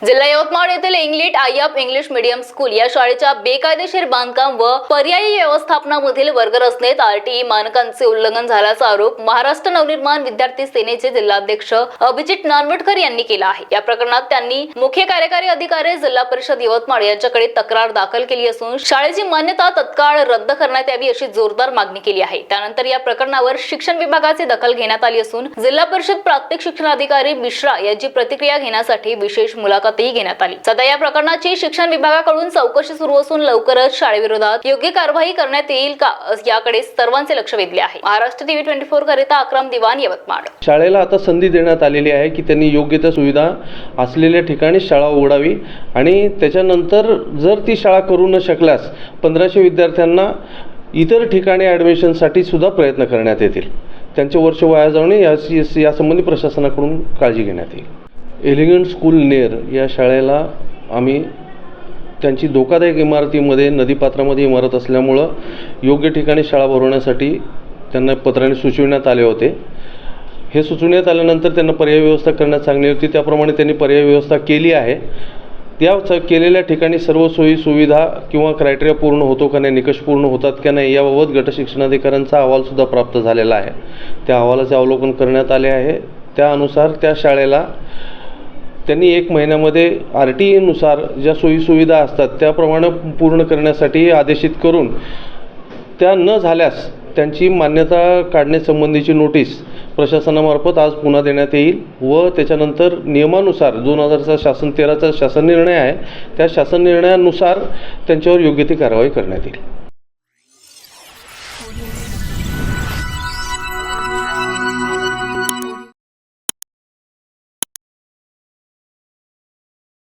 जिल्हा यवतमाळ येथील इंग्लिट आयअप इंग्लिश मीडियम स्कूल या शाळेच्या बेकायदेशीर बांधकाम व पर्यायी व्यवस्थापनामधील वर्गरचनेत आरटीई मानकांचे उल्लंघन झाल्याचा आरोप महाराष्ट्र नवनिर्माण विद्यार्थी सेनेचे जिल्हाध्यक्ष अभिजित नानवटकर यांनी केला आहे. या प्रकरणात त्यांनी मुख्य कार्यकारी अधिकारी जिल्हा परिषद यवतमाळ यांच्याकडे तक्रार दाखल केली असून शाळेची मान्यता तत्काळ रद्द करण्यात यावी अशी जोरदार मागणी केली आहे. त्यानंतर या प्रकरणावर शिक्षण विभागाची दखल घेण्यात आली असून जिल्हा परिषद प्राथमिक शिक्षणाधिकारी मिश्रा यांची प्रतिक्रिया घेण्यासाठी विशेष मुलाखतही घेण्यात आली. सध्या या प्रकरणाची शिक्षण विभागाकडून चौकशी सुरू असून लवकरच शाळेविरोधात योग्य कारवाई करण्यात येईल का याकडे सर्वांचे लक्ष वेधले आहे. महाराष्ट्र टीव्ही ट्वेंटी फोर करिता अक्रम दिवान यवतमाळ. शाळेला आता संधी देण्यात आलेली आहे की त्यांनी योग्य त्या सुविधा असलेल्या ठिकाणी शाळा उघडावी आणि त्याच्यानंतर जर ती शाळा करू न शकल्यास पंधराशे विद्यार्थ्यांना इतर ठिकाणी ॲडमिशनसाठी सुद्धा प्रयत्न करण्यात येतील. त्यांचे वर्ष वाया जाऊ नये याची यासंबंधी प्रशासनाकडून काळजी घेण्यात येईल. एलिगंट स्कूल नेर या शाळेला आम्ही त्यांची धोकादायक इमारतीमध्ये नदीपात्रामध्ये इमारत असल्यामुळं योग्य ठिकाणी शाळा भरवण्यासाठी त्यांना पत्राने सुचविण्यात आले होते. हे सुचवण्यात आल्यानंतर त्यांना पर्याय व्यवस्था करण्यात सांगली होती. त्याप्रमाणे त्यांनी पर्याय व्यवस्था केली आहे. त्या च- केलेल्या ठिकाणी सर्व सोयी सुविधा किंवा क्रायटेरिया पूर्ण होतो का नाही निकष पूर्ण होतात का नाही याबाबत गटशिक्षणाधिकाऱ्यांचा अहवालसुद्धा प्राप्त झालेला आहे. त्या अहवालाचे अवलोकन करण्यात आले आहे. त्यानुसार त्या शाळेला त्यांनी एक महिन्यामध्ये आर टी ईनुसार ज्या सोयीसुविधा असतात त्याप्रमाणे पूर्ण करण्यासाठी आदेशित करून त्या न झाल्यास त्यांची मान्यता काढण्यासंबंधीची नोटीस प्रशासनामार्फत आज पुन्हा देण्यात येईल व त्याच्यानंतर नियमानुसार दोन हजारचा शासन तेराचा शासन निर्णय आहे त्या शासन निर्णयानुसार त्यांच्यावर योग्य ती कारवाई करण्यात येईल.